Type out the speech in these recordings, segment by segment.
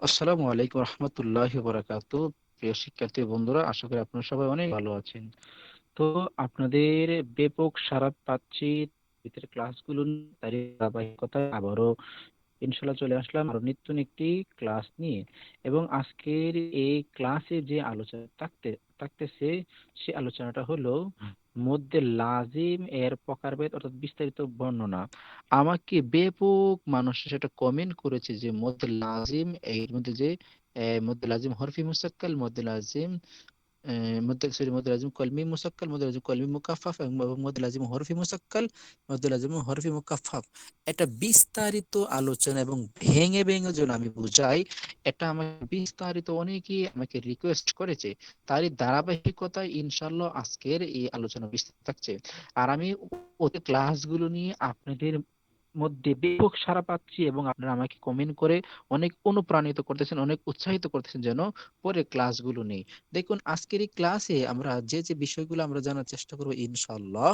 আসসালামু আলাইকুম রহমতুল্লাহ বরাকাতু। প্রিয় শিক্ষার্থী বন্ধুরা, আশা করি আপনারা সবাই অনেক ভালো আছেন। তো আপনাদের ব্যাপক সাড়া পাচ্ছি ভিতরে ক্লাসগুলো ধারাবাহিকতা আবারও ইনশাল্লাহ চলে আসলাম আরও নিত্য একটি ক্লাস নিয়ে। এবং আজকের এই ক্লাসে যে আলোচনা থাকতে, থাকতেছে, সে আলোচনাটা হলো মধ্যে লাজিম এর প্রকারভেদ অর্থাৎ বিস্তারিত বর্ণনা। আমাকে ব্যাপক মানুষ সেটা কমেন্ট করেছে যে, মধ্যে লাজিম এর মধ্যে যে মধ্যে লাজিম হরফি মুসাক্কাল, মধ্যে লাজিম মধ্যে লাজিম কলমি মুসাক্কাল মধ্যে লাজিম কলমি মুকাফফাফ এবং এবং মধ্যে লাজিম হরফি মুসাক্কাল মধ্যে লাজিম হরফি মুকাফফাফ এটা বিস্তারিত আলোচনা এবং ভেঙে ভেঙে যেন আমি বুঝাই, এটা আমাকে বিস্তারিত অনেকেই আমাকে রিকোয়েস্ট করেছে, তারই ধারাবাহিকতায় ইনশাল্লাহ আজকের এই আলোচনা বিস্তারিত থাকছে। আর আমি ওদের ক্লাসগুলো নিয়ে আপনাদের মধ্যে ব্যাপক সারা পাচ্ছি এবং আপনারা আমাকে কমেন্ট করে অনেক অনুপ্রাণিত করতেছেন, অনেক উৎসাহিত করতেছেন যেন পরে ক্লাসগুলো নেই। দেখুন, আজকের এই ক্লাসে আমরা যে যে বিষয়গুলো আমরা জানার চেষ্টা করব ইনশাল্লাহ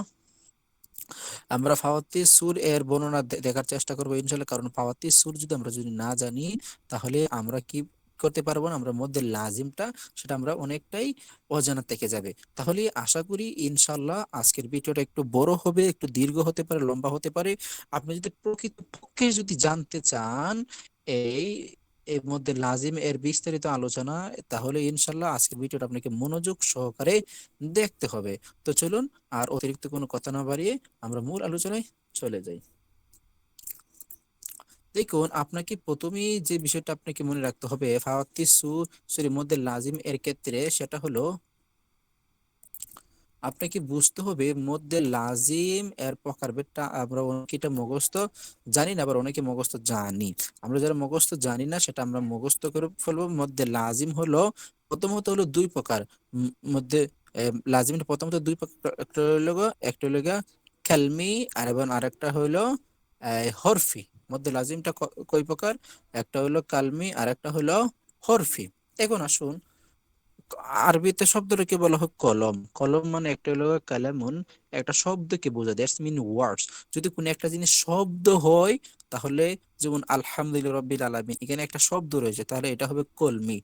আমরা ফাওয়াতি সুর এর বর্ণনা দেখার চেষ্টা করব ইনশাল্লাহ কারণ ফাওয়াতি সুর যদি আমরা যদি না জানি, তাহলে আমরা কি করতে পারব না, আমরা মধ্যে লাজিমটা সেটা আমরা অনেকটাই অজানা থেকে যাবে। তাহলে আশা করি ইনশাল্লাহ আজকের ভিডিওটা একটু বড় হবে, একটু দীর্ঘ হতে পারে, লম্বা হতে পারে। আপনি যদি প্রকৃতপক্ষে যদি জানতে চান এই, এর মধ্যে লাজিম এর বিস্তারিত আলোচনা, তাহলে ইনশাল্লাহ আজকের ভিডিওটা আপনাকে মনোযোগ সহকারে দেখতে হবে। তো চলুন আর অতিরিক্ত কোনো কথা না বাড়িয়ে আমরা মূল আলোচনায় চলে যাই। দেখুন আপনাকে প্রথমেই যে বিষয়টা আপনাকে মনে রাখতে হবে ফাওয়াতি সুরের মধ্যে লাজিম এর ক্ষেত্রে সেটা হলো আপনাকে বুঝতে হবে মধ্যে লাজিম এর প্রকারভেদটা আমরা অনেকেটা মুখস্থ জানি না আবার অনেকে মুখস্থ জানি। আমরা যারা মুখস্থ জানি না সেটা আমরা মুখস্থ করে ফেলব। মধ্যে লাজিম হলো প্রথমত হলো দুই প্রকার। মধ্যে লাজিমটা প্রথমত দুই প্রকার একটা হলো একটা হলো খেলমি আর এবং আরেকটা আহ, হরফি। মধ্যে লাজিমটা ক- কয় প্রকার? একটা হলো কালমি আর একটা হলো হরফি। এখন আসুন, আরবিতে শব্দটা কি বলা হয় কলম। কলম মানে একটা হলো কালামুন, একটা শব্দকে বোঝা দ্যাটস মিন ওয়ার্ডস। যদি কোনো একটা জিনিস শব্দ হয়, তাহলে যেমন আলহামদুলিল্লাহ রব্বিল আলামিন, এখানে একটা শব্দ রয়েছে, তাহলে এটা হবে কলমি।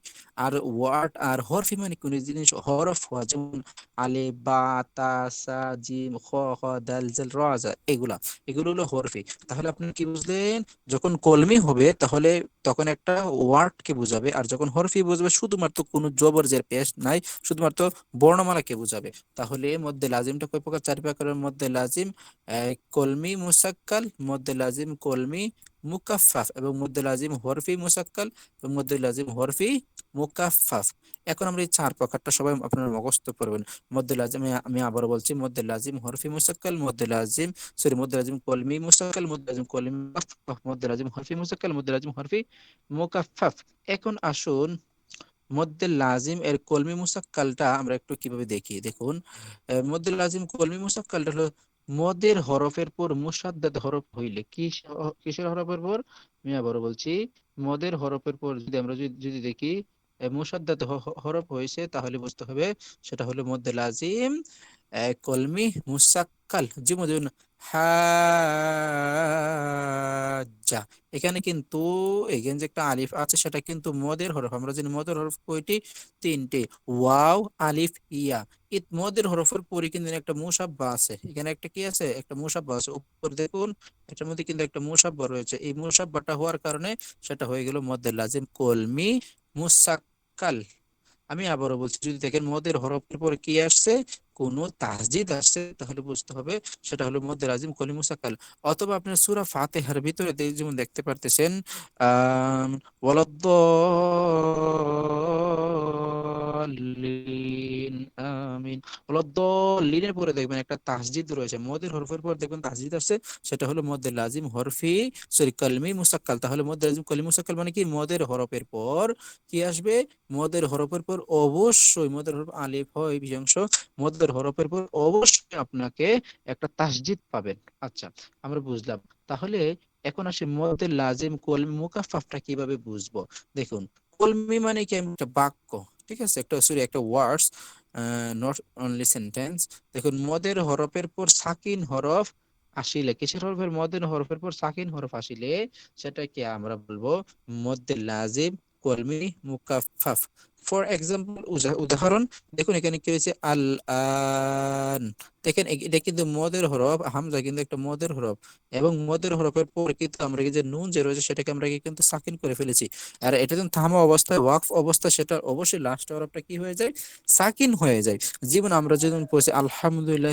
আর ওয়ার্ড আর হরফি মানে কোন জিনিস, হরফ হওয়া, যেমন আলে বা, তা, সা, জিম, খ খ, দাল, জাল, র, জা, এগুলা, এগুলো হলো হরফি। তাহলে আপনি কি বুঝলেন? যখন কলমি হবে, তাহলে তখন একটা ওয়ার্ডকে বোঝাবে, আর যখন হরফি বুঝবে, শুধুমাত্র কোনো জবর জের পেশ নাই, শুধুমাত্র বর্ণমালাকে বোঝাবে। তাহলে মধ্যে লাজিমটা কয় প্রকার? চার প্রকারের মধ্যে লাজিম কলমি মুসাক্কাল, মধ্যে লাজিম কলমি মুকাফফাফ এবং মধ্যে লাজিম হরফি মুসাক্কাল এবং মধ্যে লাজিম হরফি মুকাফফাফ। এখন আমরা এই চার প্রকারটা সবাই আপনারা মুখস্থ করবেন। মধ্যে লাজিম, আমি আবারও বলছি, মধ্যে লাজিম হরফি মুসাক্কাল, মধ্যে লাজিম, সরি, মধ্যে লাজিম কলমি মুসাক্কাল, মধ্যে লাজিম কলমি মধ্যে লাজিম হরফি মুসাক্কাল, মধ্যে লাজিম হরফি মুকাফফাফ। এখন আসুন মধ্যে লাজিম এর কলমি মুসাক্কালটা আমরা একটু কীভাবে দেখি? দেখুন মধ্যে লাজিম কলমি মুসাক্কালটা হলো মদের হরফের পর মুসাদ্দাদ হরফ হইলে কিসের হরফের পর? মিয়া বড় বলছি, মদের হরফের পর যদি আমরা যদি দেখি মুসাদ্দাদ হরফ হয়েছে, তাহলে বুঝতে হবে সেটা হলো মধ্যে লাজিম কলমি মুসাক্কাল যেমন হাজ্জা এখানে কিন্তু এখানে যে একটা আলিফ আছে, সেটা কিন্তু মদের হরফ। আমরা জানি মদের হরফ কয়টি? তিনটে। ওয়াও, আলিফ, ইয়া। এই মদের হরফের পরে কিন্তু একটা মুসাব্বা আছে। এখানে একটা কি আছে? একটা মুসাব্বা আছে। উপর দেখুন, এটার মধ্যে কিন্তু একটা মুসাব্বা রয়েছে। এই মুসাব্বাটা হওয়ার কারণে সেটা হয়ে গেল মদের লাজিম। কলমি মুসাক্কাল। আমি আবারও বলছি, যদি দেখেন মদের হরফের পরে কি আসছে? কোনো তাসজিদ আসছে, তাহলে বুঝতে হবে সেটা হলো মধ্যে লাজিম কলিম মুসাক্কাল। অথবা আপনার সূরা ফাতিহার ভিতরে যেমন দেখতে পারতেছেন আমিন। ওয়ালাদ্দাল্লিনের পরে দেখবেন একটা তাসজিদ রয়েছে। মদের হরফের পর দেখবেন তাসজিদ আসছে, সেটা হলো মধ্যে লাজিম হরফি, সরি, কলমি মুসাক্কাল। তাহলে মধ্যে লাজিম কলিম মুসাক্কাল মানে কি? মদের হরফের পর কি আসবে? মদের হরফের পর অবশ্যই মদের হরফ আলিফ হয়, বিশাংশ। মদের হরফের পর অবশ্যই আপনাকে একটা তাসজিদ পাবেন। আচ্ছা আমরা বুঝলাম। তাহলে এখন আসি মদের লাজিম কলমি মুকাফফাফটা কীভাবে বুঝব? দেখুন, কলমি মানে কি? একটা বাক্য, ঠিক আছে? একটা সরি একটা ওয়ার্ডস নট অনলি সেন্টেন্স দেখুন, মদের হরফের পর সাকিন হরফ আসিলে, কিসের হরফের? মদের হরফের পর সাকিন হরফ আসিলে, সেটাকে আমরা বলব মধ্যে লাজিম কলমি মুকাফফাফ। ফর এক্সাম্পল উদাহরণ, দেখুন এখানে কি হয়েছে? আল আন দেখেন এটা কিন্তু মদের হরফ, হামজা কিন্তু একটা মদের হরফ। এবং মদের হরফের পর কিন্তু আমরা যে নুন যে রয়েছে, সেটাকে আমরা কিন্তু সাকিন করে ফেলেছি। আর এটা যখন থামা অবস্থায়, ওয়াকফ অবস্থা সেটা অবশ্যই লাস্ট হরফটা কি হয়ে যায়? সাকিন হয়ে যায়। আমরা আলহামদুলিল্লাহ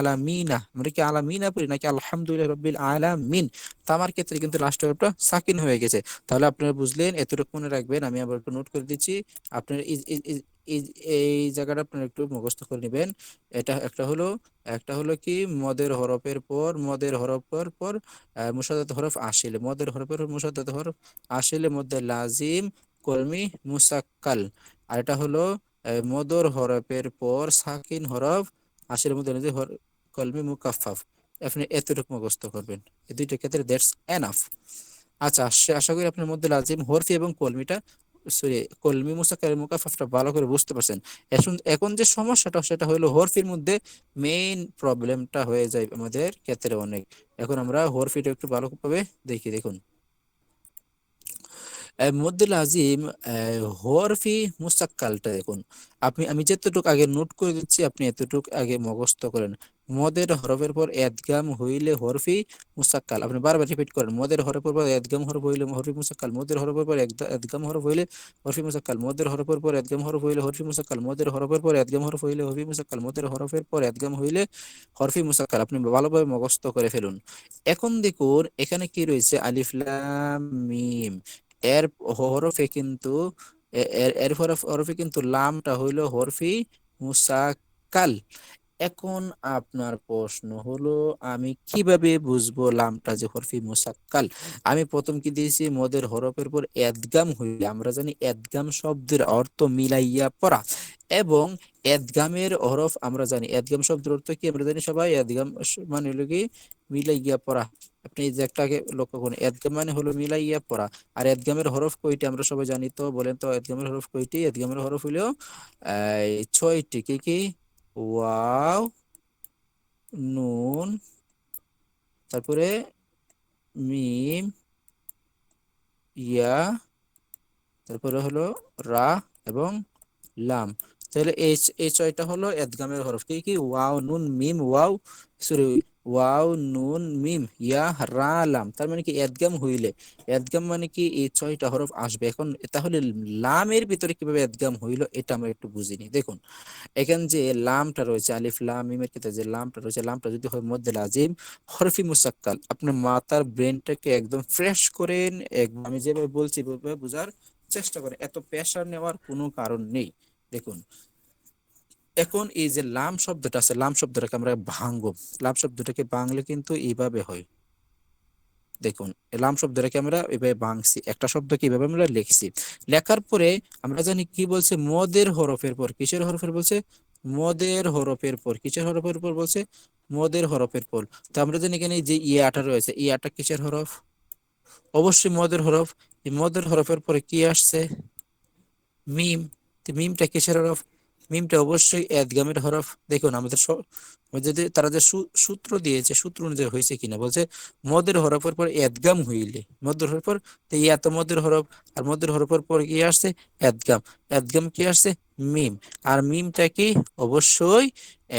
আলামিনা আমরা কি আলামিনা পড়ি নাকি আলহামদুলিল্লাহ আলামিন তামার ক্ষেত্রে কিন্তু লাস্ট হরফটা সাকিন হয়ে গেছে। তাহলে আপনারা বুঝলেন, এতটুকু মনে রাখবেন, আমি আবার নোট করে দিচ্ছি। আপনার এই জায়গাটা আপনারা একটু মুখস্থ করে নেবেন। এটা একটা হলো একটা হলো কি, মদের হরফের পর, মদের হরফের পর মুসাদাত হরফ আসিলে। মদের হরফের মুসাদাত হরফ আসিলে মধ্যে লাজিম, কলমি, মুসাক্কাল। আর এটা হলো মদর হরফের পর সাকিন হরফ আসিলে মধ্যে কলমি মুকাফাফ আপনি এতটুকু মুখস্থ করবেন। এই দুইটা ক্ষেত্রে দ্যাটস এনাফ। আচ্ছা আশা করি আপনার মধ্যে লাজিম, হরফি এবং কলমিটা সরি, কলমি মুসাকার মুকাফাফটা ভালো করে বুঝতে পারছেন। এখন এখন যে সমস্যাটা, সেটা হলো হরফির মধ্যে মেইন প্রবলেমটা হয়ে যায় আমাদের ক্ষেত্রে অনেক। এখন আমরা হরফিটা একটু ভালোভাবে দেখি, দেখুন। মদ্দুল আজিম হরফি মুসাক্কালটা দেখুন। আপনি, আমি যতটুকু আগে নোট করে দিচ্ছি, আপনি এতটুকু আগে মুখস্থ করেন। মদের হরফের পর এদগাম হইলে হরফি মুসাক্কাল। আপনি বারবার রিপিট করেন, মদের হরফের পর এদগাম হরফ হইলে হরফি মুসাক্কাল, মদের হরফের পর এদগাম হরফ হইলে হরফি মুসাক্কাল, মদের হরফের পর এদগাম হরফ হইলে হরফি মুসাক্কাল, মদের হরফের পর এদগাম হরফ হইলে হরফি মুসাক্কাল, মদের হরফের পর এদগাম হইলে হরফি মুসাক্কাল। আপনি ভালোভাবে মুখস্থ করে ফেলুন। এখন দেখুন, এখানে কি রয়েছে? আলিফ, লাম, মিম। এর হরফে কিন্তু এর এর হরফে কিন্তু লামটা হইল হরফি মুসাক্কাল। এখন আপনার প্রশ্ন হলো, আমি কীভাবে বুঝব লামটা যে হরফি মুসাক্কাল? আমি প্রথম কি দিয়েছি? মদের হরফের পর এদগাম হইলে, আমরা জানি এদগাম শব্দের অর্থ মিলাইয়া পড়া। এবং এদগামের হরফ আমরা জানি, এদগাম শব্দের অর্থ কি? আমরা জানি সবাই এদগাম মানে হলো কি? মিলাইয়া পড়া। আপনি যে একটাকে লক্ষ্য করুন, এদগাম মানে হলো মিলাইয়া পড়া। আর এদগামের হরফ কয়টি? আমরা সবাই জানি তো, বলেন তো, এদগামের হরফ কয়টি? এদগামের হরফ হলো ছয়টি, কি কি? ওয়াও নুন তারপরে মিম ইয়া তারপরে হলো রা এবং লাম। তাহলে এই এই ছয়টা হলো এদগামের হরফ কি কি? ওয়াও, নুন, মিম, ওয়াও সরি ওয়াও, নুন, মিম, ইয়া, রা, লাম, তার মানে কি এদগাম হইলে। এদগাম মানে কি এই ছয়টা হরফ আসবে। এখন তাহলে লামের ভিতরে কীভাবে এদগাম হইল এটা আমরা একটু বুঝিনি দেখুন, এখানে যে লামটা রয়েছে, আলিফ, লাম, মিমের ক্ষেত্রে যে লামটা রয়েছে, লামটা যদি হয় মধ্যে লাজিম, হরফি মুসাক্কাল আপনার মাথার ব্রেনটাকে একদম ফ্রেশ করেন আমি যেভাবে বলছি বোঝার চেষ্টা করেন। এত প্রেশার নেওয়ার কোনো কারণ নেই। দেখুন, এখন এই যে লাম শব্দটা আছে, লাম শব্দটাকে আমরা ভাঙব লাম শব্দটাকে বাংলে কিন্তু এইভাবে হয়। দেখুন লাম শব্দটাকে আমরা এভাবে ভাঙছি। একটা শব্দ কীভাবে আমরা লিখছি। লেখার পরে আমরা জানি কি বলছে? মদের হরফের পর। কিসের হরফের বলছে? মদের হরফের পর। কিসের হরফের পর বলছে? মদের হরফের পর। তো আমরা জানি এখানে যে ইয়াটা রয়েছে ইয়াটা কিসের হরফ? অবশ্যই মদের হরফ। এই মদের হরফের পরে কি আসছে? মিম। মিমটা কিসের হরফ? মিমটা অবশ্যই এদগামের হরফ। দেখুন, আমাদের যদি তারা যে সূত্র দিয়েছে, সূত্র অনুযায়ী হয়েছে কিনা, বলছে মদের হরফের পর এদগাম হইলে, মদের হরফ পর এত মদের হরফ, আর মদের হরফের পর কি আসছে? এদগাম এদগাম কি আসছে? মিম। আর মিমটা কি? অবশ্যই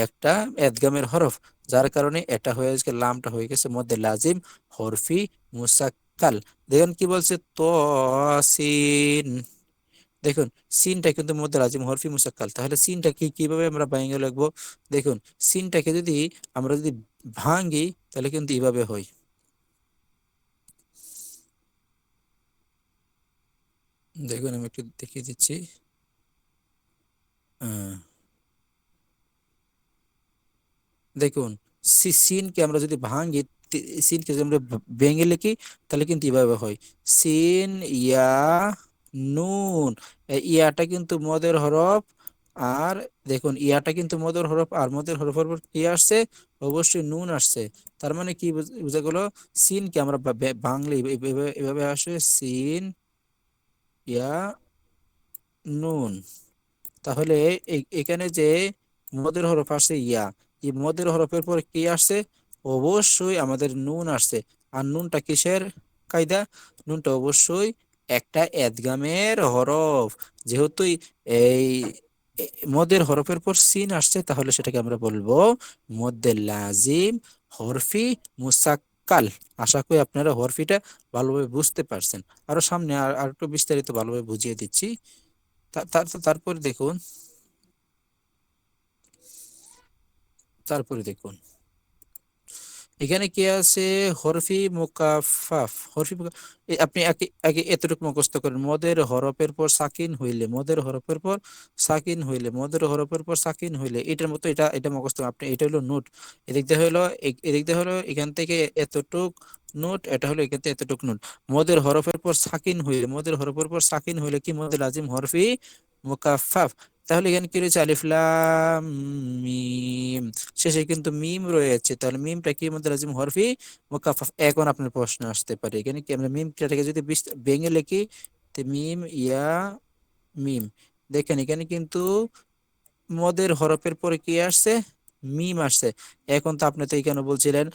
একটা এদগামের হরফ, যার কারণে এটা হয়ে গেছে, লামটা হয়ে গেছে মধ্যে লাজিম, হরফি মুসাক্কাল। দেখুন কি বলছে? তসিন দেখুন সিনটা কিন্তু মধ্যে রাজিম হরফি মুসাক্কাল। তাহলে সিনটা কি কীভাবে আমরা ভাঙে লিখব দেখুন সিনটাকে যদি আমরা যদি ভাঙি, তাহলে কিন্তু এইভাবে হয়। দেখুন, আমি একটু দেখিয়ে দিচ্ছি। দেখুন সিনকে আমরা যদি ভাঙি সিনকে যদি আমরা ভেঙে লিখি, তাহলে কিন্তু এইভাবে হয়। সিন ইয়া নুন। ইয়াটা কিন্তু মদের হরফ। আর দেখুন, ইয়াটা কিন্তু মদের হরফ আর মদের হরফের পর কি আসছে? অবশ্যই নুন আসছে। তার মানে কি বুঝা গেল? সিনকে আমরা বাংলা এভাবে আসে। সিন, ইয়া, নুন। তাহলে এখানে যে মদের হরফ আসছে ইয়া, এই মদের হরফের পর কি আসছে? অবশ্যই আমাদের নুন আসছে। আর নুনটা কিসের কায়দা? নুনটা অবশ্যই একটা এদগামের হরফ। যেহেতু এই মদের হরফের পর সিন আসছে, তাহলে সেটাকে আমরা বলব মধ্যে লাজিম হরফি মুসাক্কাল। আশা করি আপনারা হরফিটা ভালোভাবে বুঝতে পারছেন। আরও সামনে আর একটু বিস্তারিত ভালোভাবে বুঝিয়ে দিচ্ছি। তারপরে দেখুন। তারপরে দেখুন। এখানে কি আছে? হরফি মুকাফাফ হরফি আপনি আগে এতটুকু মুখস্থ করেন। মদের হরফের পর সাকিন হইলে, মদের হরফের পর সাকিন হইলে, মদের হরফের পর সাকিন হইলে, এটার মতো এটা এটা মুখস্থ আপনি, এটা হলো নোট। এদিক দিয়ে হলো এদিক দিয়ে হলো, এখান থেকে এতটুক নোট, এটা হলো এখান থেকে এতটুক নোট। মদের হরফের পর সাকিন হইলে, মদের হরফের পর সাকিন হইলে কি মদের লাজিম হরফি মুকাফাফ তাহলে এখানে কি রয়েছে? আলিফলাম মিম। শেষে কিন্তু মিম রয়েছে। তাহলে মিমটা কি মধ্যে লাজিম হরফি মুকাফাফ এখন আপনার প্রশ্ন আসতে পারে। এখানে কি আমরা মিমটাকে যদি ভেঙে লিখি মিম, ইয়া, মিম। দেখেন, এখানে কিন্তু মদের হরফের পরে কি আসছে? মিম আসছে। এখন তো আপনি তো এখানে বলছিলেন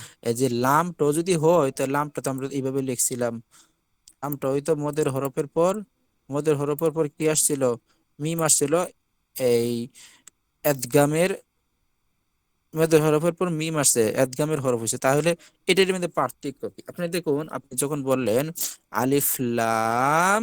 যে লামটা যদি হয়, তো লামটা তো আমরা এইভাবে লিখছিলাম। লামটা ওই তো মদের হরফের পর, মদের হরফের পর কি আসছিল? মিম আসছিল। এই এদগামের মধ্যে হরফের পর মিম আসছে, এদগামের হরফ হয়েছে। তাহলে এটার মধ্যে পার্থক্য কি? আপনি দেখুন, আপনি যখন বললেন আলিফ, লাম,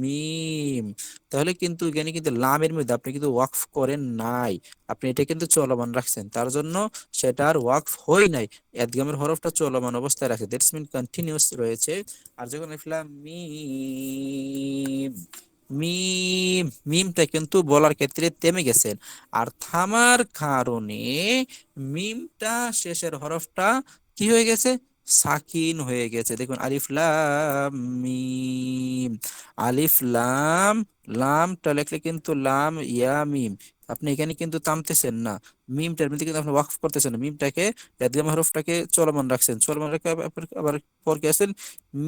মিম, তাহলে কিন্তু এখানে কিন্তু লামের মধ্যে আপনি কিন্তু ওয়াকফ করেন নাই। আপনি এটা কিন্তু চলমান রাখছেন। তার জন্য সেটা আর ওয়াকফ হয় নাই। এদগামের হরফটা চলমান অবস্থায় রাখে দ্যাটস মিন কন্টিনিউস রয়েছে। আর যখন আলিফ, লাম, মিম মিম, মিমটা কিন্তু বলার ক্ষেত্রে থেমে গেছেন আর থামার কারণে মিমটা শেষের হরফটা কি হয়ে গেছে? সাকিন হয়ে গেছে। দেখুন, আলিফ, লাম, মিম। আলিফ, লাম, লামটা লিখলে কিন্তু লাম, ইয়া, মিম। আপনি এখানে কিন্তু থামতেছেন না। মিমটার মধ্যে কিন্তু আপনি ওয়াকফ করতেছেন না। মিমটাকে ইদগাম হরফটাকে চলমান রাখছেন। চলমান রেখে আবার পর কি আছেন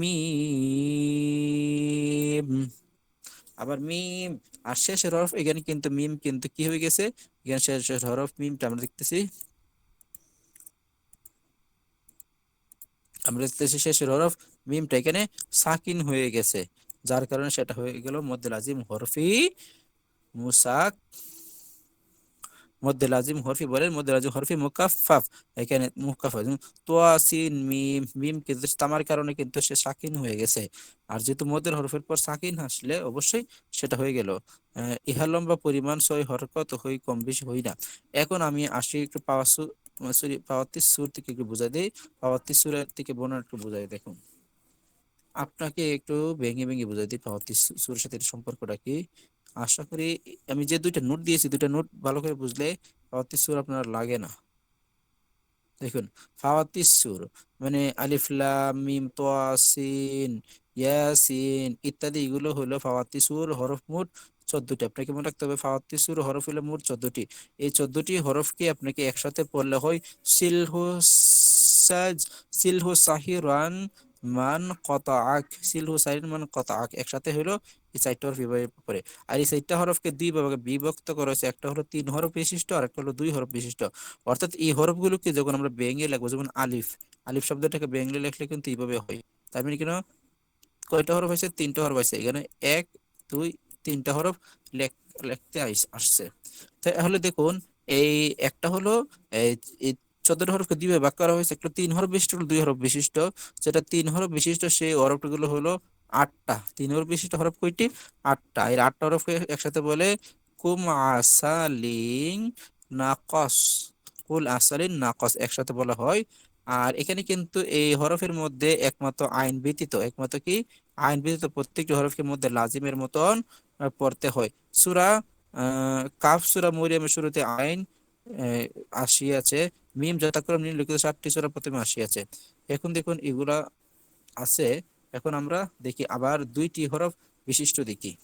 মিম। আবার মিম আর শেষের হরফ, এখানে কিন্তু মিম কিন্তু কি হয়ে গেছে? এখানে শেষের হরফ মিমটা আমরা দেখতেছি। আমরা দেখতেছি শেষের হরফ মিমটা এখানে সাকিন হয়ে গেছে। যার কারণে সেটা হয়ে গেল মদ্দে লাজিম হরফি মুসাক। মধ্যে লাজিম হরফি বলেন মধ্যে লাজিম হরফি মুকাফফাফ এখানে মুকাফফাফ তোয়া সিন মিম মিম কিন্তু তামার কারণে কিন্তু সে সাকিন হয়ে গেছে আর যেহেতু মধ্যের হরফের পর সাকিন আসলে অবশ্যই সেটা হয়ে গেল। ইহা লম্বা পরিমাণ সই হরকত হই কম বেশি হই না। এখন আমি আসি একটু পাওয়া সরি পাওয়াত্তি সুর থেকে একটু বুঝাই দিই। পাওয়াত্তি সুরের থেকে বোনা একটু বোঝাই দেখুন। আপনাকে একটু ভেঙে ভেঙে বুঝাই দিই পাওয়াত্তি সুরের সাথে সম্পর্কটা কি? আশা করি আমি যে দুইটা নোট দিয়েছি, দুইটা নোট ভালো করে বুঝলে পাওয়াত্তি সুর আপনার লাগে না। দেখুন ফাওয়াতিস সুর মানে আলিফ, লাম, মিম তোয়া সিন, ইয়াসিন ইত্যাদি এগুলো হলো ফাওয়াতিস সুর হরফ মোট চোদ্দটি। আপনাকে মনে রাখতে হবে ফাওয়াতিস সুর হরফ হলো মোট চোদ্দটি। এই চোদ্দটি হরফকে আপনাকে একসাথে পড়লে হয় সিলহু সাজ, সিলহু সাহিরান মান কত কতাআক সিলহু সাহিরান মান কতাআক, একসাথে হলো এই চারটা হরফ পড়ে আর এই চারটা হরফকে দুই ভাগে বিভক্ত করা হয়েছে, একটা হলো তিন হরফ বিশিষ্ট আর একটা হলো দুই হরফ বিশিষ্ট। অর্থাৎ এই হরফগুলোকে যখন আমরা ব্যঙ্গে লিখব, যেমন আলিফ আলিফ শব্দটাকে ব্যঙ্গে লিখলে কিন্তু এইভাবে হয়। তার মানে কেন কয়টা হরফ হয়েছে? তিনটা হরফ আছে এখানে এক, দুই, তিনটা হরফ লেখ- লিখতে আসছে। তাহলে দেখুন, এই একটা হলো চোদ্দটা হরফকে দুইভাবে ভাগ করা হয়েছে, একটা তিন হরফ বিশিষ্ট দুই হরফ বিশিষ্ট। যেটা তিন হরফ বিশিষ্ট, সেই হরফগুলো হলো আটটা। তিন হরফ বিশিষ্ট হরফ কয়টি? আটটা। এর আটটা হরফকে একসাথে বলে, কুম আসালিং নাকস, কুল আসালিন নাকস একসাথে বলা হয়। আর এখানে কিন্তু এই হরফের মধ্যে একমাত্র আইন ব্যতীত, একমাত্র কি? আইন ব্যতীত প্রত্যেকটি হরফের মধ্যে লাজিমের মতন পড়তে হয়। সূরা কাফ সূরা মরিয়মের শুরুতে আইন আসিয়াছে। মিম যথাক্রম নিম্নলিখিত সাতটি সূরা প্রথমে আসিয়াছে। এখন দেখুন এগুলা আছে। এখন আমরা দেখি আবার দুইটি হরফ বিশিষ্ট দেখি।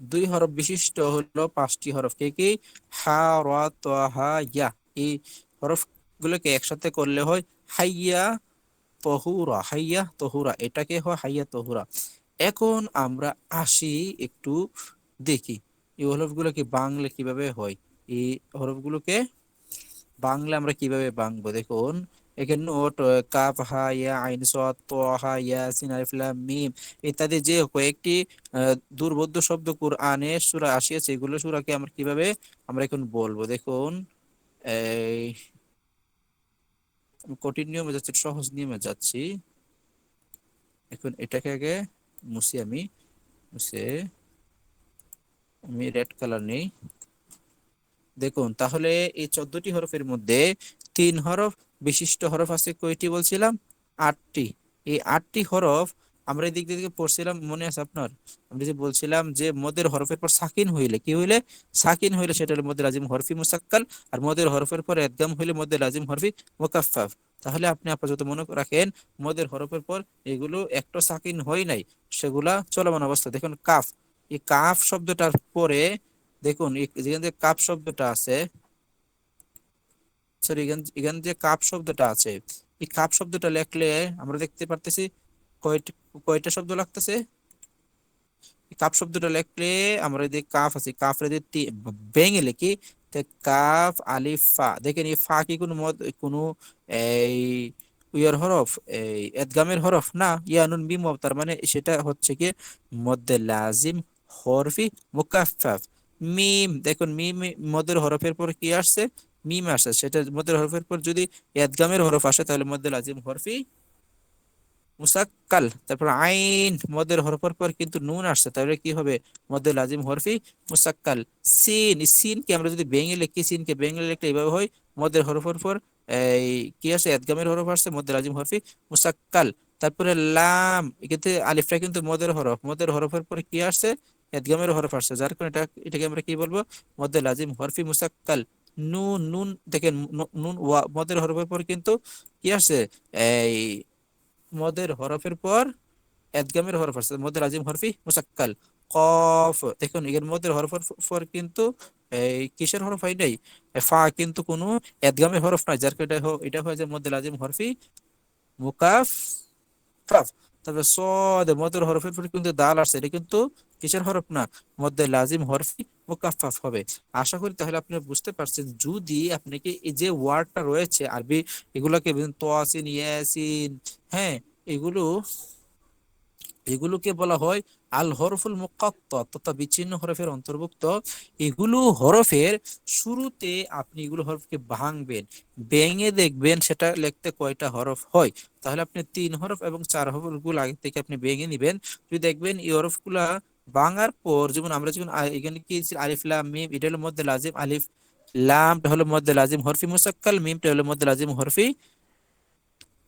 দুই হরফ বিশিষ্ট হলো পাঁচটি হরফ। কে কি? হা, র, ত, হা, ইয়া। এই হরফ গুলোকে একসাথে করলে হয় হাইয়া তহুরা। হাইয়া তহুরা। এটাকে হয় হাইয়া তহুরা। এখন আমরা আসি একটু দেখি। এই হরফগুলোকে বাংলা কীভাবে হয়? এই হরফগুলোকে বাংলা আমরা কীভাবে বাংবো দেখুন, এখানে নোট কাফ, হা, ইয়া, আইন সাদ ত, হা, ইয়া, সিন মিম ইত্যাদি যে কয়েকটি দুর্বোধ্য শব্দ কোরআনে সূরা আসিয়াছে এগুলো সূরাকে আমরা কীভাবে আমরা এখন বলব? দেখুন, এই কঠিন নিয়মে যাচ্ছি সহজ নিয়মে যাচ্ছি। এখন এটাকে আগে মুছি আমি, মুছে, আমি রেড কালার নেই। দেখুন, তাহলে এই চোদ্দটি হরফের মধ্যে তিন হরফ, বিশিষ্ট হরফ আছে কয়টি বলছিলাম? আটটি। এই আটটি হরফ আমরা এই দিক থেকে পড়ছিলাম, মনে আছে আপনার? আমরা যে বলছিলাম যে মদের হরফের পর সাকিন হইলে, কি হইলে? সাকিন হইলে সেটা হলো মদের আজিম হরফি মুসাক্কাল, আর মদের হরফের পর একদম হইলে মদের আজিম হরফি মুকাফফাফ। তাহলে আপনি আপাতত মনে রাখেন, মদের হরফের পর এগুলো একটা সাকিন হয় নাই, সেগুলা চলমান অবস্থা। দেখুন, কাফ। এই কাফ শব্দটার পরে দেখুন কাপ শব্দটা আছে সরি যে কাপ শব্দটা আছে, এই কাপ শব্দটা লেখলে আমরা দেখতে পারতেছি কয়টা শব্দ লাগতেছে? কাপ শব্দটা লেখলে আমরা যে কাফ আছে যদি লিখি কাফ ফা, দেখেন এই ফা কি কোনো মদ কোনো, এই ইয়ার হরফ, এই এদগামের হরফ না ইয়ানুন মিম তার মানে সেটা হচ্ছে কি মধ্যে লাজিম হরফি মুকাফফাফ। মিম, দেখুন, মিম, মদের হরফের পর কি আসছে? মিম আসছে। সেটা মদের হরফের পর যদি এদগামের হরফ আসে, তাহলে মধ্যে লাজিম হরফি মুসাক্কাল। তারপর আইন, মদের হরফের পর কিন্তু নুন আসছে, তাহলে কি হবে? মধ্যে লাজিম হরফি মুসাক্কাল। সিন সিনকে আমরা যদি বেঙ্গে লিখি, সিনকে বেঙ্গে লিখলে এইভাবে হয়, মদের হরফের পর এই কি আছে এদগামের হরফ আসছে মধ্যে লাজিম হরফি মুসাক্কাল। তারপরে লাম, এক্ষেত্রে আলিফটা কিন্তু মদের হরফ। মদের হরফের পর কি আসছে? এদগামের হরফ আসছে, যার কারণে এটা এটাকে আমরা কি বলব? লাজিম, হরফি মুসাক্কাল, নুন দেখেন নুন ওয়া, মদের হরফের পর কিন্তু কি এই মদের হরফের পর এদগামের হরফ আসছে মদের হরফি মুসাক্কাল, কফ, দেখুন, এর মদের হরফের পর কিন্তু এই কিসের হরফ হয় নাই? ফা কিন্তু কোনো এদগামের হরফ নাই যার এটা এটা হয়ে যায় মধ্যে লাজিম, হরফি মুকাফ, কাফ। তারপরে সদ মদের হরফের পরে কিন্তু দাল আসছে, এটা কিন্তু কিসের হরফ না? মধ্যে লাজিম হরফি মুকাফফাফ হবে। আশা করি তাহলে আপনি বুঝতে পারছেন, যদি আপনাকে এই যে ওয়ার্ডটা রয়েছে, আরবি, এগুলোকে তোয়াসিন, ইয়াসিন হ্যাঁ এগুলো, এগুলোকে বলা হয় আল হরফুল মুকাত্তা তথা বিচ্ছিন্ন হরফের অন্তর্ভুক্ত। এগুলো হরফের শুরুতে আপনি এগুলো হরফকে ভাঙবেন, ভেঙে দেখবেন সেটা লিখতে কয়টা হরফ হয়। তাহলে আপনি তিন হরফ এবং চার হরফগুলো আগে থেকে আপনি ভেঙে নেবেন। যদি দেখবেন এই হরফগুলা ভাঙার পর যেমন আমরা যখন এখানে কি আলিফ, লাম, মিম, এটা হলো মধ্যে লাজিম, আলিফ লামটা হলো মধ্যে লাজিম, হরফি মুসাক্কাল মিমটা হলো মধ্যে লাজিম, হরফি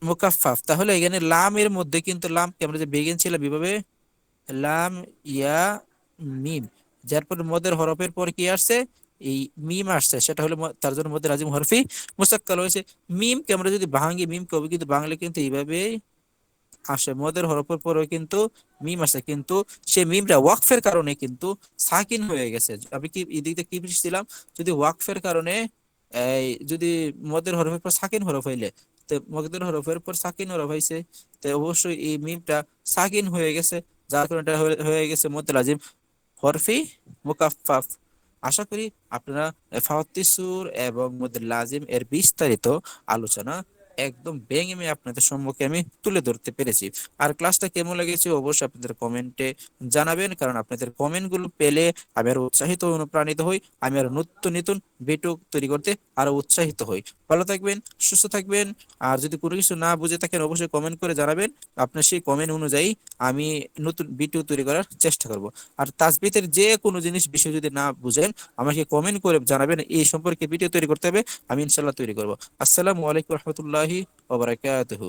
মুকাফফাফ। তাহলে এখানে লাম এর মধ্যে কিন্তু লাম আমরা যে বেগেন ছিল বিভাবে লাম, ইয়া, মিম। যার পর মদের হরফের পর কি আসছে? এই মিম আসছে। সেটা হলো তার জন্য মধ্যে রাজিম হরফি মুসাক্কাল হয়েছে। মিম কে আমরা যদি ভাঙি মিম কবি কিন্তু বাংলা কিন্তু এইভাবে আসে। মদের হরফের পরে কিন্তু মিম আসে। কিন্তু সে মিমটা ওয়াকফের কারণে কিন্তু সাকিন হয়ে গেছে। আমি কি এদিকে কি বুঝছিলাম যদি ওয়াকফের কারণে, এই যদি মদের হরফের পর সাকিন হরফ হইলে, তো মদের হরফের পর সাকিন হরফ হয়েছে তো অবশ্যই এই মিমটা সাকিন হয়ে গেছে, যার কারণে হয়ে গেছে মধ্যে লাজিম হরফি মুকাফফাফ। আশা করি আপনারা ফাওয়াতিসুর এবং মধ্যে লাজিম এর বিস্তারিত আলোচনা একদম ভেঙে আপনাদের সম্মুখে আমি তুলে ধরতে পেরেছি। আর ক্লাসটা কেমন লেগেছে অবশ্যই আপনাদের কমেন্টে জানাবেন, কারণ আপনাদের কমেন্টগুলো পেলে আমি আরও উৎসাহিত অনুপ্রাণিত হই, আমি আরও নতুন নতুন ভিডিও তৈরি করতে আরও উৎসাহিত হই। ভালো থাকবেন, সুস্থ থাকবেন, আর যদি কোনো কিছু না বুঝে থাকেন অবশ্যই কমেন্ট করে জানাবেন, আপনার সেই কমেন্ট অনুযায়ী আমি নতুন ভিডিও তৈরি করার চেষ্টা করব। আর তাজবিতের যে কোনো জিনিস বিষয় যদি না বুঝেন, আমাকে কমেন্ট করে জানাবেন, এই সম্পর্কে ভিডিও তৈরি করতে হবে, আমি ইনশাল্লাহ তৈরি করব। আসসালামু আলাইকুম রহমতুল্লাহি ওবরাকাতুহু